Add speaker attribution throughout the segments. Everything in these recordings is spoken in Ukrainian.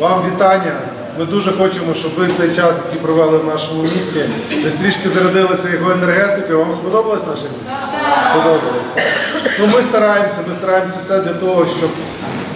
Speaker 1: вітання. Ми дуже хочемо, щоб ви цей час, який провели в нашому місті, десь трішки зарядилися його енергетикою. Вам сподобалось наше місто? Сподобалось. Ну, ми стараємося, ми стараємося все для того, щоб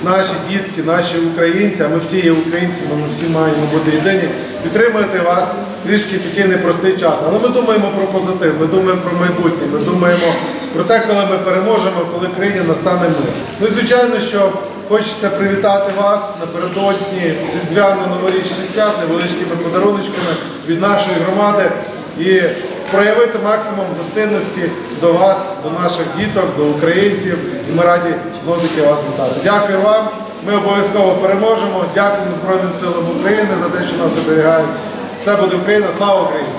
Speaker 1: наші дітки, наші українці, а ми всі є українцями, ми всі маємо бути єдині, підтримувати вас трішки такий непростий час. Але ми думаємо про позитив, ми думаємо про майбутнє, ми думаємо про те, коли ми переможемо, коли в країні настане мир. Ну і звичайно, що хочеться привітати вас напередодні різдвяно-новорічних свят невеличкими подаруночками від нашої громади і проявити максимум гостинності до вас, до наших діток, до українців. І ми раді знову таки вас вітати. Дякую вам. Ми обов'язково переможемо. Дякуємо Збройним силам України за те, що нас оберігають. Все буде Україна. Слава Україні!